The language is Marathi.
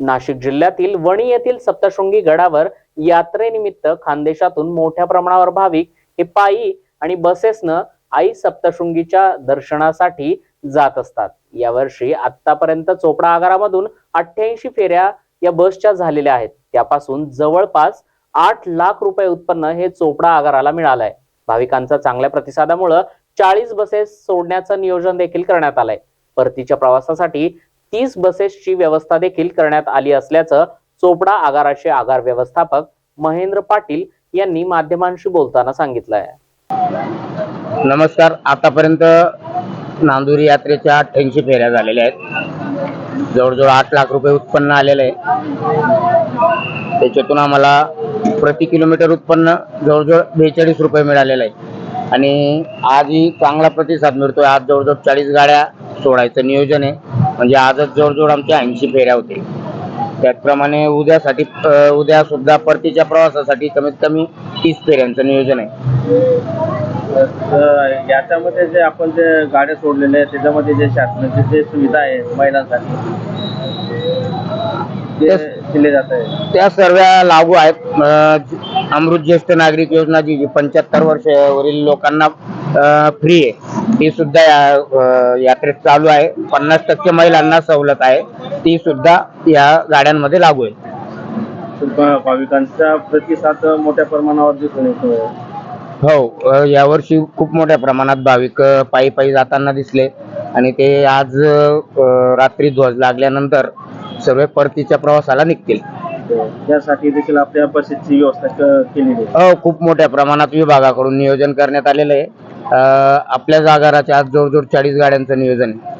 नाशिक जिल्ह्यातील वणी येथील सप्तशृंगी गडावर यात्रेनिमित्त खानदेशातून मोठ्या प्रमाणावर भाविक हे पायी आणि बसेसनं आई सप्तशृंगीच्या दर्शनासाठी जात असतात. यावर्षी आतापर्यंत चोपडा आगारामधून अठ्ठ्याऐंशी फेऱ्या या बसच्या झालेल्या आहेत. त्यापासून जवळपास आठ लाख रुपये उत्पन्न हे चोपडा आगाराला मिळालंय. भाविकांचा चांगल्या प्रतिसादामुळं चाळीस बसेस सोडण्याचं नियोजन देखील करण्यात आलंय. परतीच्या प्रवासासाठी तीस बसेसची व्यवस्था देखील करण्यात आली असल्याचं चोपडा आगाराचे आगार व्यवस्थापक महेंद्र पाटील यांनी माध्यमांशी बोलताना सांगितलं आहे नमस्कार. आतापर्यंत नांदुरी यात्रेच्या अठ्ठ्याऐंशी फेऱ्या झालेल्या आहेत. जवळजवळ आठ लाख रुपये उत्पन्न आलेलं आहे. त्याच्यातून आम्हाला प्रति किलोमीटर उत्पन्न जवळजवळ बेचाळीस रुपये मिळालेलं आहे. आणि आजही चांगला प्रतिसाद मिळतोय. आज जवळजवळ चाळीस गाड्या सोडायचं नियोजन आहे. म्हणजे आजच जवळजवळ आमच्या ऐंशी फेऱ्या होतील त्याचप्रमाणे उद्यासाठी उद्या सुद्धा परतीच्या प्रवासासाठी कमीत कमी तीस फेऱ्यांचं नियोजन आहे. याच्यामध्ये जे आपण जे गाड्या सोडलेल्या आहेत त्याच्यामध्ये जे शासनाची जे सुविधा आहे महिलांसाठी. दिले जात आहे. त्या सर्व लागू आहेत. अमृत ज्येष्ठ नागरिक योजना जी जी पंच्याहत्तर वर्षावरील लोकांना फ्री आहे. ती सुद्धा या यात्रेत चालू आहे. पन्नास टक्के महिलांना सवलत आहे. ती सुद्धा या गाड्यांमध्ये लागू आहे. भाविकांचा प्रतिसाद मोठ्या प्रमाणावर दिसून येतोय हो यावर्षी खूप मोठ्या प्रमाणात भाविक पायी पायी जाताना दिसले. आणि ते आज रात्री ध्वज लागल्यानंतर सर्व परतीच्या प्रवासाला निघतील. त्यासाठी देखील आपल्या बसेसची व्यवस्था केलेली हो खूप मोठ्या प्रमाणात विभागाकडून नियोजन करण्यात आलेलं आहे. आपल्या जागाराच्या आज जवळजवळ चाळीस गाड्यांचं नियोजन आहे.